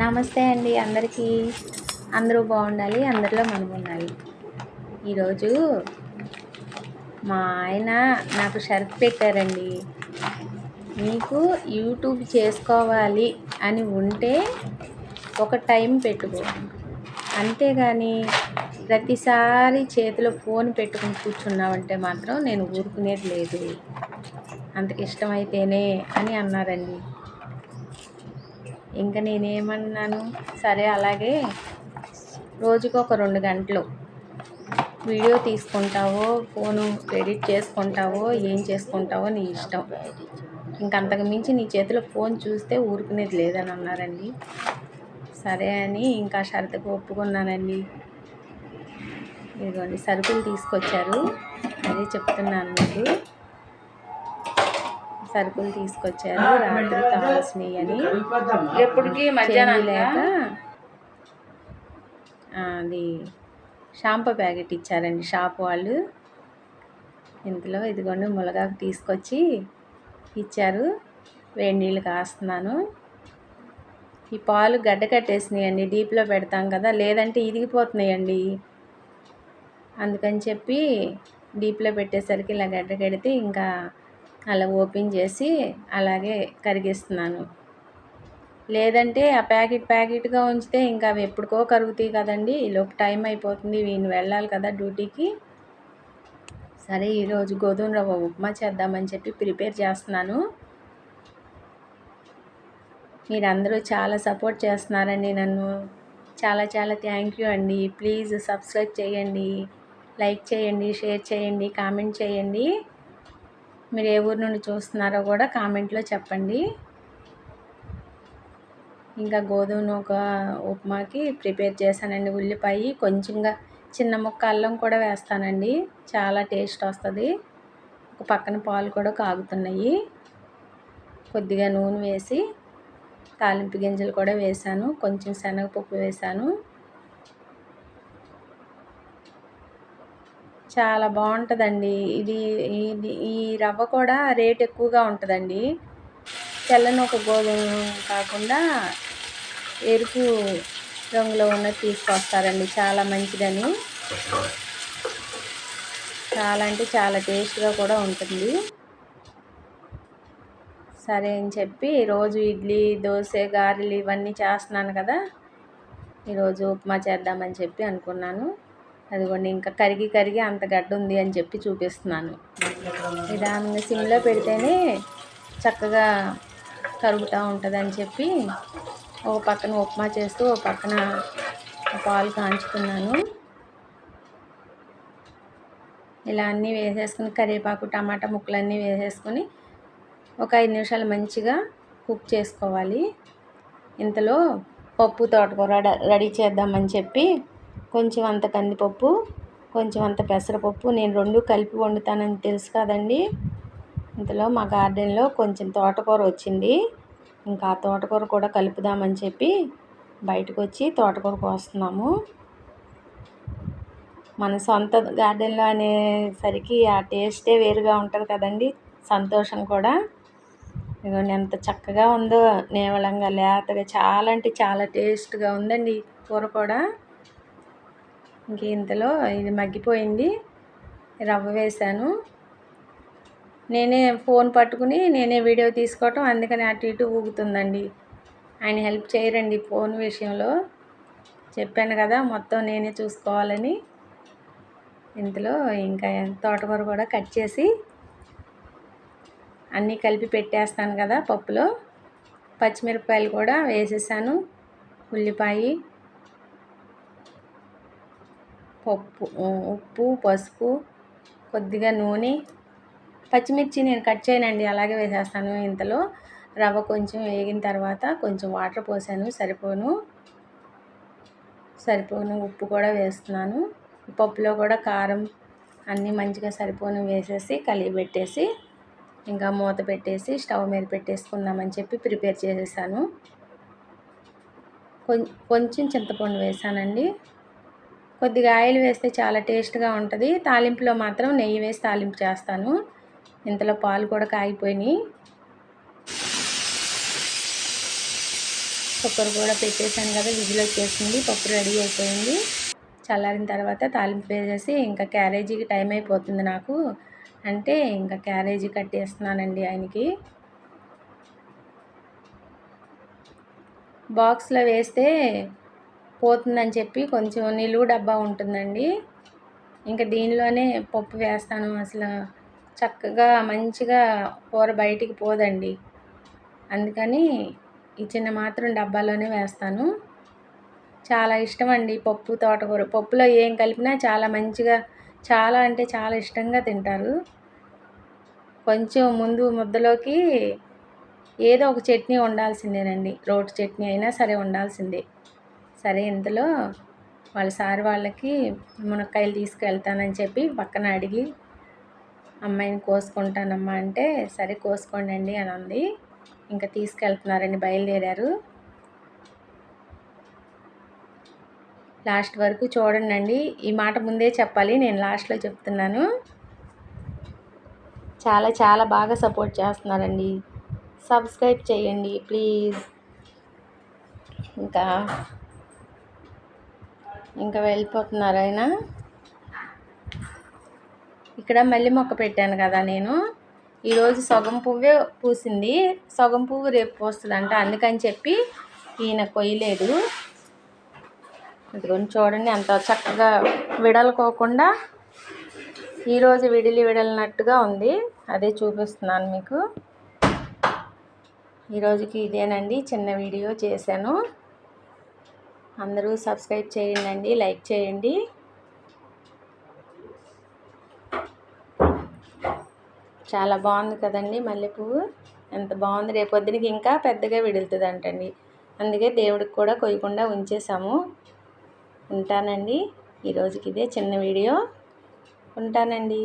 నమస్తే అండి అందరికీ. అందరూ బాగుండాలి అందరిలో మనం ఉండాలి. ఈరోజు మా ఆయన నాకు షర్ట్ పెట్టారండి. మీకు యూట్యూబ్ చేసుకోవాలి అని ఉంటే ఒక టైం పెట్టుకో. అంతేగాని ప్రతిసారి చేతిలో ఫోన్ పెట్టుకుని కూర్చున్నావంటే మాత్రం నేను ఊరుకునేది లేదు. అంతకి ఇష్టమైతేనే అని అన్నారండి. ఇంకా నేనేమన్నాను సరే అలాగే రోజుకు ఒక రెండు గంటలు వీడియో తీసుకుంటావో ఫోను ఎడిట్ చేసుకుంటావో ఏం చేసుకుంటావో నీ ఇష్టం. ఇంకంతకు మించి నీ చేతిలో ఫోన్ చూస్తే ఊరుకునేది లేదని అన్నారండి. సరే అని ఇంకా షరతుకు ఒప్పుకున్నానండి. ఇదిగోండి సరుకులు తీసుకొచ్చారు. అదే చెప్తున్నాను మీకు. సరుకులు తీసుకొచ్చారు. రాత్రి కావాల్సినవి అని ఎప్పటికి మధ్యాహ్నం లేక అది షాంపూ ప్యాకెట్ ఇచ్చారండి షాప్ వాళ్ళు. ఇందులో ఇదిగోండి ములగాకు తీసుకొచ్చి ఇచ్చారు. వేడి నీళ్ళు కాస్తున్నాను. ఈ పాలు గడ్డ కట్టేసినాయండి. డీప్లో పెడతాం కదా. లేదంటే ఇరిగిపోతున్నాయండి. అందుకని చెప్పి డీప్లో పెట్టేసరికి ఇలా గడ్డ కడితే ఇంకా అలా ఓపెన్ చేసి అలాగే కరిగిస్తున్నాను. లేదంటే ఆ ప్యాకెట్ ప్యాకెట్గా ఉంచితే ఇంకా అవి ఎప్పటికో కరుగుతాయి కదండి. ఈలోపు టైం అయిపోతుంది. వీని వెళ్ళాలి కదా డ్యూటీకి. సరే ఈరోజు గోధుమ రవ్వ ఉప్మా చేద్దామని చెప్పి ప్రిపేర్ చేస్తున్నాను. మీరందరూ చాలా సపోర్ట్ చేస్తున్నారండి నన్ను. చాలా చాలా థ్యాంక్ యూ అండి. ప్లీజ్ సబ్స్క్రైబ్ చేయండి. లైక్ చేయండి షేర్ చేయండి కామెంట్ చేయండి. మీరు ఏ ఊరు నుండి చూస్తున్నారో కూడా కామెంట్లో చెప్పండి. ఇంకా గోధుమ నూక ఉప్మాకి ప్రిపేర్ చేశానండి ఉల్లిపాయ. కొంచెంగా చిన్న ముక్క అల్లం కూడా వేస్తానండి. చాలా టేస్ట్ వస్తుంది. ఒక పక్కన పాలు కూడా కాగుతున్నాయి. కొద్దిగా నూనె వేసి తాలింపు గింజలు కూడా వేసాను కొంచెం శనగపప్పు వేసాను చాలా బాగుంటుందండి. ఇది ఇది ఈ రవ్వ కూడా రేట్ ఎక్కువగా ఉంటుందండి. తెల్లని ఒక గోధుమ కాకుండా ఎరుపు రంగులో ఉన్నది తీసుకొస్తారండి. చాలా మంచిదని. చాలా అంటే చాలా టేస్ట్గా కూడా ఉంటుంది. సరే అని చెప్పి రోజు ఇడ్లీ దోశ గారెలు ఇవన్నీ చేస్తున్నాను కదా. ఈరోజు ఉప్మా చేద్దామని చెప్పి అనుకున్నాను. అదిగోండి ఇంకా కరిగి కరిగి అంత గడ్డ ఉంది అని చెప్పి చూపిస్తున్నాను. నిదానంగా సిమ్లో పెడితేనే చక్కగా కరుగుతూ ఉంటుంది అని చెప్పి ఒక పక్కన ఉప్మా చేస్తూ ఒక పక్కన పాలు కాంచుకున్నాను. ఇలా అన్నీ వేసేసుకుని కరివేపాకు టమాటా ముక్కలన్నీ వేసేసుకొని ఒక ఐదు నిమిషాలు మంచిగా కుక్ చేసుకోవాలి. ఇంతలో పప్పు తోటకూర రెడీ చేద్దామని చెప్పి కొంచెం అంత కందిపప్పు కొంచెం అంత పెసరపప్పు నేను రెండు కలిపి వండుతానని తెలుసు కదండి. ఇంతలో మా గార్డెన్లో కొంచెం తోటకూర వచ్చింది. ఇంకా ఆ తోటకూర కూడా కలుపుదామని చెప్పి బయటకు వచ్చి తోటకూర కోస్తున్నాము. మన సొంత గార్డెన్లో అనేసరికి ఆ టేస్టే వేరుగా ఉంటుంది కదండి సంతోషం కూడా. ఇదిగోండి ఎంత చక్కగా ఉందో నేవలంగా లేతగా చాలా అంటే చాలా టేస్ట్గా ఉందండి కూర కూడా. ఇంక ఇంతలో ఇది మగ్గిపోయింది. రవ్వ వేసాను నేనే ఫోన్ పట్టుకుని నేనే వీడియో తీసుకోవటం అందుకని అటు ఇటు ఊగుతుందండి. ఆయన హెల్ప్ చేయరండి ఫోన్ విషయంలో. చెప్పాను కదా మొత్తం నేనే చూసుకోవాలని. ఇంతలో ఇంకా తోటకూర కూడా కట్ చేసి అన్నీ కలిపి పెట్టేస్తాను కదా పప్పులో. పచ్చిమిరపకాయలు కూడా వేసేసాను. ఉల్లిపాయ పప్పు ఉప్పు పసుపు కొద్దిగా నూనె పచ్చిమిర్చి నేను కట్ చేయనండి అలాగే వేసేస్తాను ఇంతలో. రవ్వ కొంచెం వేగిన తర్వాత కొంచెం వాటర్ పోసాను సరిపోను. సరిపోను ఉప్పు కూడా వేస్తున్నాను. పప్పులో కూడా కారం అన్నీ మంచిగా సరిపోను వేసేసి కలిగి పెట్టేసి ఇంకా మూత పెట్టేసి స్టవ్ మీద పెట్టేసుకుందామని చెప్పి ప్రిపేర్ చేసేసాను. కొంచెం చింతపండు వేసానండి. కొద్దిగా ఆయిల్ వేస్తే చాలా టేస్ట్గా ఉంటుంది. తాలింపులో మాత్రం నెయ్యి వేసి తాలింపు చేస్తాను. ఇంతలో పాలు కూడా కాగిపోయినాయి. కుక్కర్ కూడా పెట్టేశాను కదా విజిల్ వచ్చేసింది పప్పు రెడీ అయిపోయింది. చల్లారిన తర్వాత తాలింపు వేసేసి ఇంకా క్యారేజీకి టైం అయిపోతుంది నాకు. అంటే ఇంకా క్యారేజీ కట్టేస్తున్నానండి ఆయనకి. బాక్స్లో వేస్తే పోతుందని చెప్పి కొంచెం నిలువు డబ్బా ఉంటుందండి. ఇంకా దీనిలోనే పప్పు వేస్తాను. అసలు చక్కగా మంచిగా కూర బయటికి పోదండి. అందుకని ఈ చిన్న మాత్రం డబ్బాలోనే వేస్తాను. చాలా ఇష్టం అండి పప్పు తోటకూర. పప్పులో ఏం కలిపినా చాలా మంచిగా చాలా అంటే చాలా ఇష్టంగా తింటారు. కొంచెం ముందు ముద్దలోకి ఏదో ఒక చట్నీ ఉండాల్సిందేనండి రోటి చట్నీ అయినా సరే ఉండాల్సిందే సరే ఇంతలో వాళ్ళ సార్ వాళ్ళకి మునక్కాయలు తీసుకెళ్తానని చెప్పి పక్కన అడిగి అమ్మాయిని కోసుకుంటానమ్మా అంటే సరే కోసుకోండి అండి అని అంది. ఇంకా తీసుకెళ్తున్నారండి బయలుదేరారు. లాస్ట్ వరకు చూడండి ఈ మాట ముందే చెప్పాలి నేను లాస్ట్లో చెప్తున్నాను. చాలా చాలా బాగా సపోర్ట్ చేస్తున్నారండి. సబ్స్క్రైబ్ చేయండి ప్లీజ్. ఇంకా ఇంకా వెళ్ళిపోతున్నారు ఆయన. ఇక్కడ మళ్ళీ మొక్క పెట్టాను కదా నేను. ఈరోజు సగం పువ్వే పూసింది. సగం పువ్వు రేపు పూస్తుందంట. అందుకని చెప్పి ఈయన కొయ్యలేదు. ఇదిగోండి చూడండి అంత చక్కగా విడలుకోకుండా ఈరోజు విడిలి విడలినట్టుగా ఉంది. అదే చూపిస్తున్నాను మీకు. ఈరోజుకి ఇదేనండి. చిన్న వీడియో చేశాను. అందరూ సబ్స్క్రైబ్ చేయండి లైక్ చేయండి. చాలా బాగుంది కదండి మల్లెపువ్వు ఎంత బాగుంది. రేపొద్దునకి ఇంకా పెద్దగా విడులుతుంది అంటండి అందుకే దేవుడికి కూడా కొయ్యకుండా ఉంచేసాము ఉంటానండి. ఈరోజుకి ఇదే చిన్న వీడియో. ఉంటానండి.